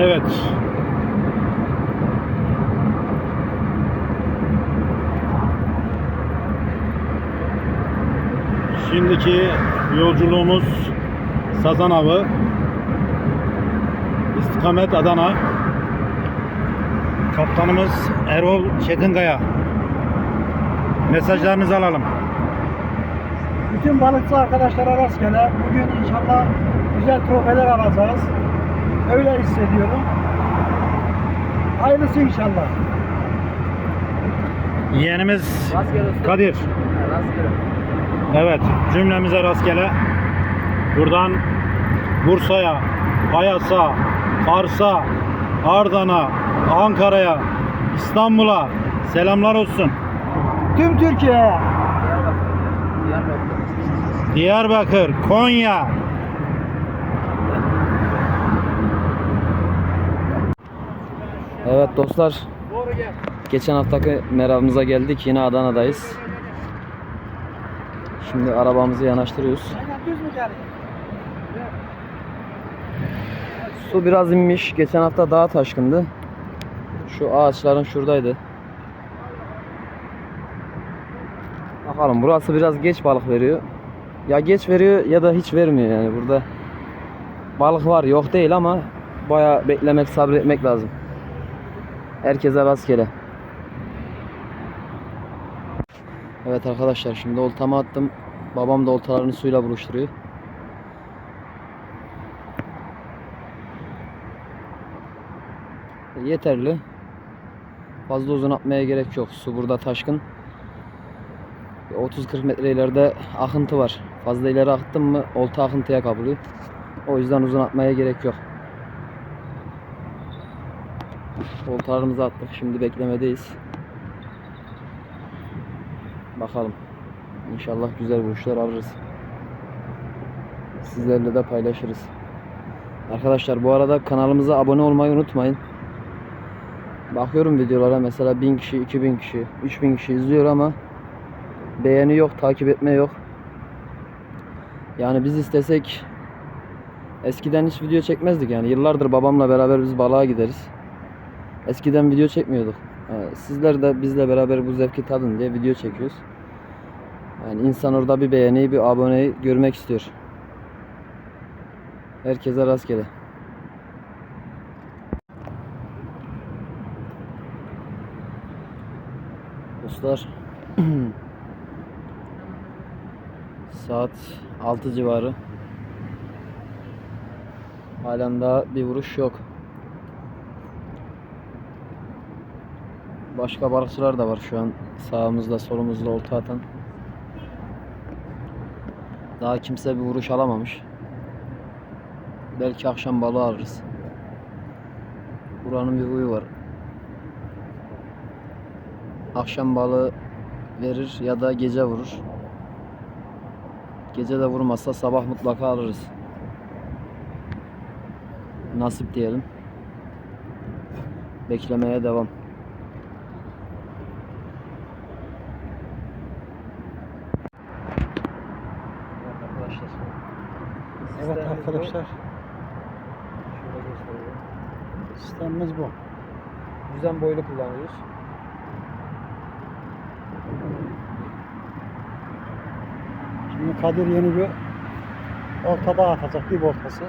Evet. Şimdiki yolculuğumuz Sazan Avı. İstikamet Adana. Kaptanımız Erol Çetinkaya. Mesajlarınızı alalım. Bütün balıkçı arkadaşlara rastgele. Bugün inşallah güzel trofeler alacağız. Öyle hissediyorum. Hayırlısı inşallah. Yeğenimiz. Kadir. Rastgele. Evet, cümlemize rastgele. Buradan Bursa'ya, Ayas'a, Kars'a, Ardan'a, Ankara'ya, İstanbul'a selamlar olsun. Tüm Türkiye'ye. Diyarbakır, Konya. Evet dostlar. Geçen haftaki meramımıza geldik. Yine Adana'dayız. Şimdi arabamızı yanaştırıyoruz. Su biraz inmiş. Geçen hafta daha taşkındı. Şu ağaçların şuradaydı. Bakalım burası biraz geç balık veriyor. Ya geç veriyor ya da hiç vermiyor yani burada. Balık var yok değil ama baya beklemek sabretmek lazım. Herkese rastgele. Evet arkadaşlar şimdi oltamı attım. Babam da oltalarını suyla buluşturuyor. Yeterli. Fazla uzun atmaya gerek yok. Su burada taşkın. 30-40 metre ileride akıntı var. Fazla ileri akıttım mı olta akıntıya kapılıyor. O yüzden uzun atmaya gerek yok. Oltalarımızı attık. Şimdi beklemedeyiz. Bakalım. İnşallah güzel vuruşlar alırız. Sizlerle de paylaşırız. Arkadaşlar bu arada kanalımıza abone olmayı unutmayın. Bakıyorum videolara mesela 1000 kişi, 2000 kişi, 3000 kişi izliyor ama beğeni yok, takip etme yok. Yani biz istesek eskiden hiç video çekmezdik yani. Yıllardır babamla beraber biz balığa gideriz. Eskiden video çekmiyorduk. Ee, Sizler de bizle beraber bu zevki tadın diye video çekiyoruz. Yani insan orada bir beğeniyi, bir aboneyi görmek istiyor. Herkese rastgele. Dostlar saat 6 civarı halen daha bir vuruş yok. Başka balıkçılar da var şu an sağımızda solumuzda olta atan. Daha kimse bir vuruş alamamış. Belki akşam balığı alırız. Buranın bir huyu var. Akşam balığı verir ya da gece vurur. Gece de vurmazsa sabah mutlaka alırız. Nasip diyelim. Beklemeye devam. arkadaşlar. Evet arkadaşlar. Sistemimiz bu. Düzen boylu kullanıyoruz. Şimdi Kadir yeni bir ortada atacak bir ortası.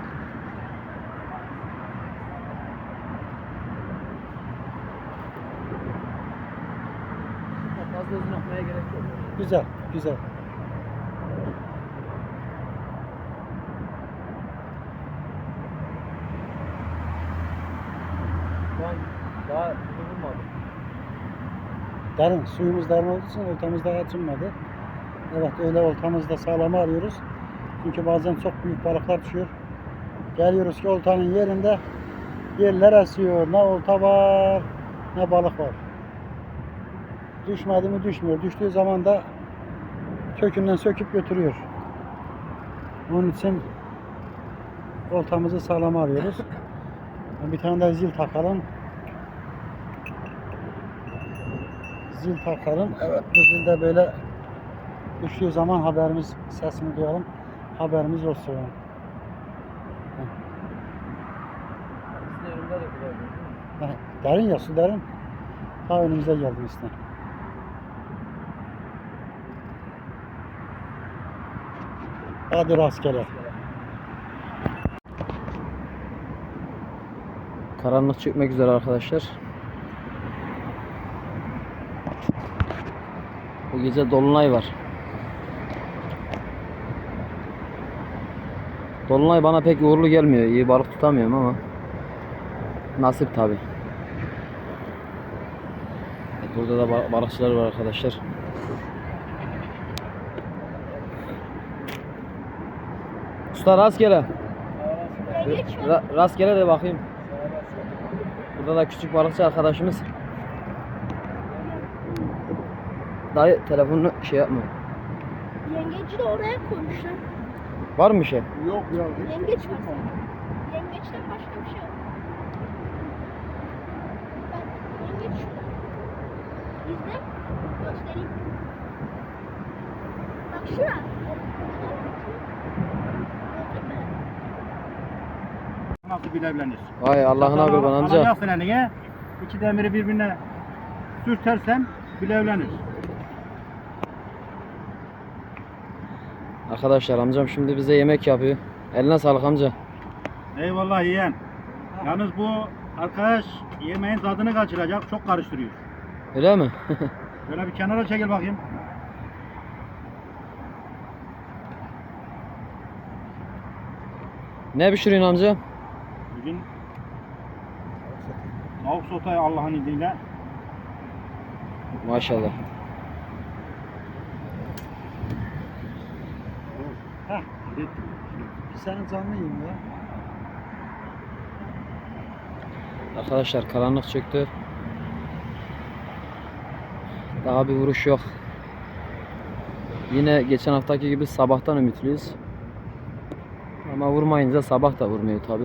Fazla uzun atmaya gerek yok. Güzel, güzel. Şu an daha vurmadı. Derin, suyumuz derin olduğu için oltamız daha açılmadı. Evet öyle oltamızda sağlamı arıyoruz. Çünkü bazen çok büyük balıklar düşüyor. Geliyoruz ki oltanın yerinde yerler esiyor. Ne olta var ne balık var. Düşmedi mi düşmüyor. Düştüğü zaman da kökünden söküp götürüyor. Onun için oltamızı sağlam arıyoruz. Bir tane de zil takalım. Zil takalım. Evet bu zilde böyle düştüğü zaman haberimiz sesini duyalım. Haberimiz olsun. Ha, derin ya su derin. Ta önümüze geldi işte. Hadi rastgele. Karanlık çökmek üzere arkadaşlar. Bu gece dolunay var. Dolunay bana pek uğurlu gelmiyor. İyi balık tutamıyorum ama nasip tabi. Burada da ba- balıkçılar var arkadaşlar. Usta rastgele. Ra- rastgele de bakayım. Burada da küçük balıkçı arkadaşımız. Dayı telefonunu şey yapma. Yengeci de oraya koymuşlar. Var mı bir şey? Yok ya. Yengeç var sanki. Yengeçten başka bir şey yok. Bak yengeç şurada. İzle. Göstereyim. Bak şura. Nasıl bilevlenir? Vay Allah'ına kurban amca. Alacaksın eline. İki demiri birbirine sürtersen bilevlenir. Arkadaşlar amcam şimdi bize yemek yapıyor. Eline sağlık amca. Eyvallah yiyen. Yalnız bu arkadaş yemeğin tadını kaçıracak. Çok karıştırıyor. Öyle mi? Böyle bir kenara çekil bakayım. ne pişiriyorsun amca? Bugün tavuk sotayı Allah'ın izniyle Maşallah. Heh. Bir sene canlı yiyeyim ya. Arkadaşlar karanlık çöktü. Daha bir vuruş yok. Yine geçen haftaki gibi sabahtan ümitliyiz. Ama vurmayınca sabah da vurmuyor tabi.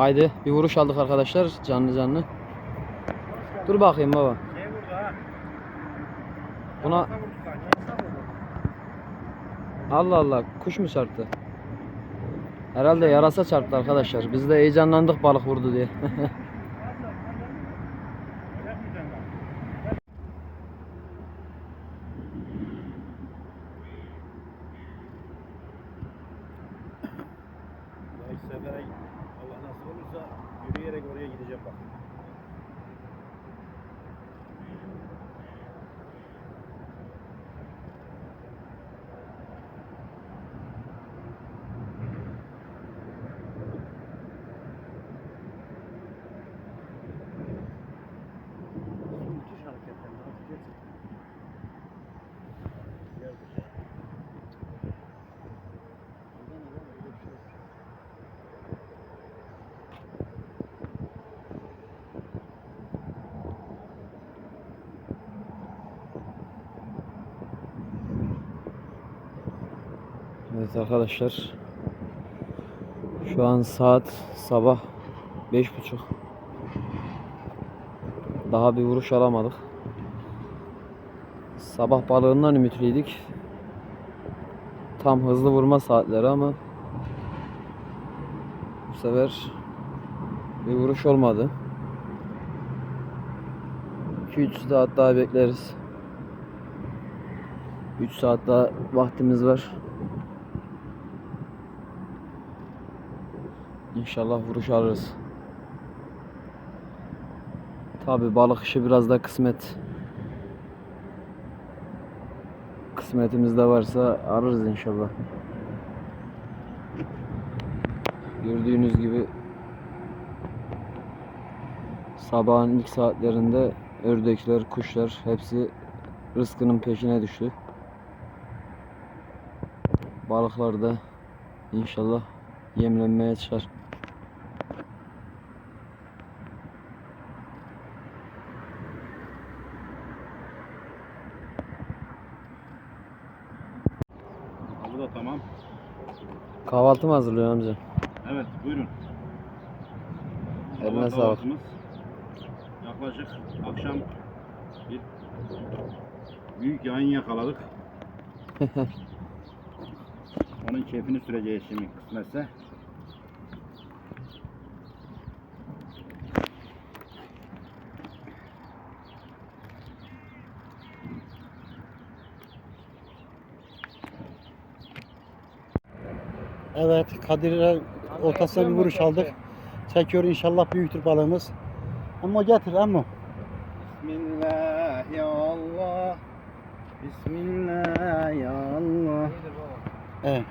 Haydi bir vuruş aldık arkadaşlar canlı canlı. Dur bakayım baba. Buna Allah Allah kuş mu çarptı? Herhalde yarasa çarptı arkadaşlar. Biz de heyecanlandık balık vurdu diye. Ya ilk sefere Allah nasip olursa yürüyerek oraya gideceğim bak. Müthiş hareketler. Gerçekten. Evet arkadaşlar. Şu an saat sabah beş buçuk. Daha bir vuruş alamadık. Sabah balığından ümitliydik. Tam hızlı vurma saatleri ama bu sefer bir vuruş olmadı. 2-3 saat daha bekleriz. 3 saat daha vaktimiz var. İnşallah vuruş alırız. Tabi balık işi biraz da kısmet. Kısmetimizde varsa alırız inşallah. Gördüğünüz gibi sabahın ilk saatlerinde ördekler, kuşlar hepsi rızkının peşine düştü. Balıklar da inşallah yemlenmeye çıkar. Bu da tamam. Kahvaltı mı hazırlıyor amca? Evet buyurun. Eline Sabah sağlık. kahvaltımız Yaklaşık akşam Bir büyük yayın yakaladık. Onun keyfini süreceğiz şimdi kısmetse. Evet Kadir'e ortasına bir vuruş aldık. Çekiyor inşallah büyüktür balığımız. Ama getir ama. Bismillah ya Allah. Bismillah ya Allah. Evet.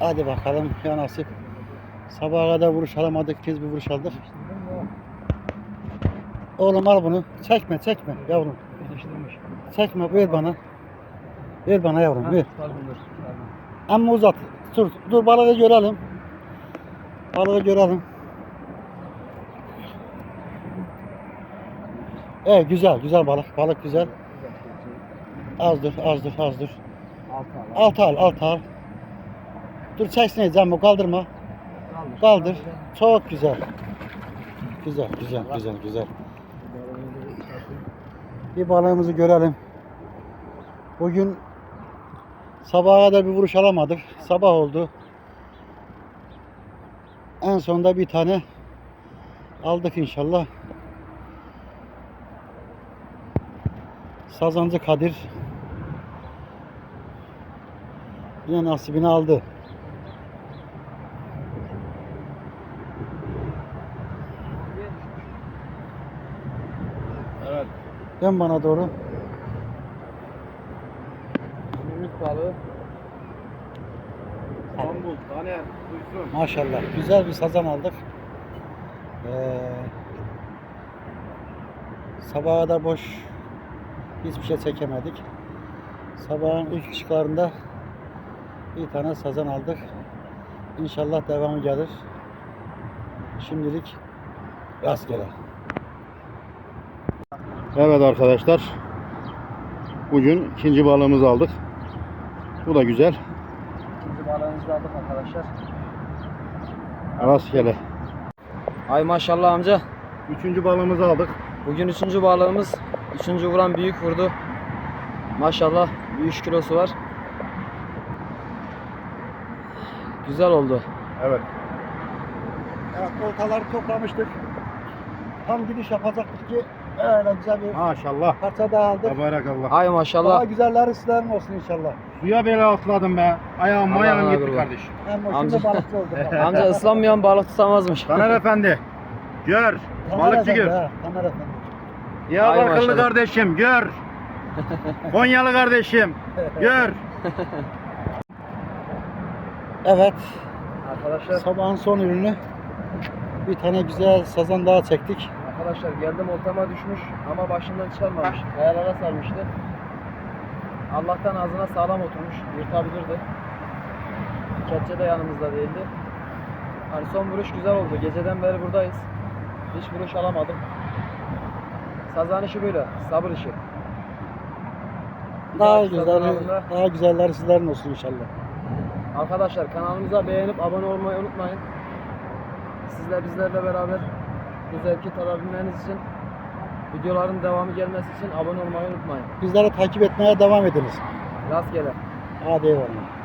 Hadi bakalım ya nasip. Sabaha kadar vuruş alamadık. Kez bir vuruş aldık. Oğlum al bunu. Çekme çekme yavrum. Çekme ver bana. Ver bana yavrum ver. Ama uzat. Dur, dur balığı görelim. Balığı görelim. Evet güzel güzel balık. Balık güzel. Az dur az dur az dur. Alt al alt al. Dur çeksin Cembo kaldırma. Kaldır. Çok güzel. Güzel güzel güzel güzel. Bir balığımızı görelim. Bugün sabaha kadar bir vuruş alamadık. Sabah oldu. En sonunda bir tane aldık inşallah. Sazancı Kadir yine nasibini aldı. Evet. Dön bana doğru. Büyük balığı. İstanbul, Taner, Duysun. Maşallah. Güzel bir sazan aldık. Ee, sabaha kadar boş hiçbir şey çekemedik. Sabahın ilk ışıklarında bir tane sazan aldık. İnşallah devamı gelir. Şimdilik rastgele. Evet arkadaşlar. Bugün ikinci balığımızı aldık. Bu da güzel. İkinci balığımızı aldık arkadaşlar. Rastgele. Ay maşallah amca. Üçüncü balığımızı aldık. Bugün üçüncü balığımız. Üçüncü vuran büyük vurdu. Maşallah bir 3 kilosu var. Güzel oldu. Evet. Evet, oltaları toplamıştık. Tam gidiş yapacaktık ki öyle güzel bir Maşallah. parça daha aldık. Tabarakallah. Ay Daha maşallah. güzelleri sizlerin olsun inşallah. Suya bile atladım be. Ayağım Allah'ına ayağım gitti kardeşim. Hem o Amca- şimdi balıkçı oldu. bak. Amca ıslanmayan balık tutamazmış. Taner efendi. Gör. Tamer Balıkçı efendi, gör. ha, Tamer efendi. Ya Ay maşallah. kardeşim gör. Konyalı kardeşim gör. Evet, Arkadaşlar sabahın son ürünü bir tane güzel sazan daha çektik. Arkadaşlar geldim oltama düşmüş ama başından çıkarmamış. Kayalara sarmıştı. Allah'tan ağzına sağlam oturmuş. Yırtabilirdi. Kepçe de yanımızda değildi. Hani son vuruş güzel oldu. Geceden beri buradayız. Hiç vuruş alamadım. Sazan işi böyle. Sabır işi. Bir Daha güzel, avında- daha güzelleri sizlerin olsun inşallah. Arkadaşlar kanalımıza beğenip abone olmayı unutmayın. Sizler bizlerle beraber bu zevki tadabilmeniz için videoların devamı gelmesi için abone olmayı unutmayın. Bizleri takip etmeye devam ediniz. Rastgele. Hadi eyvallah.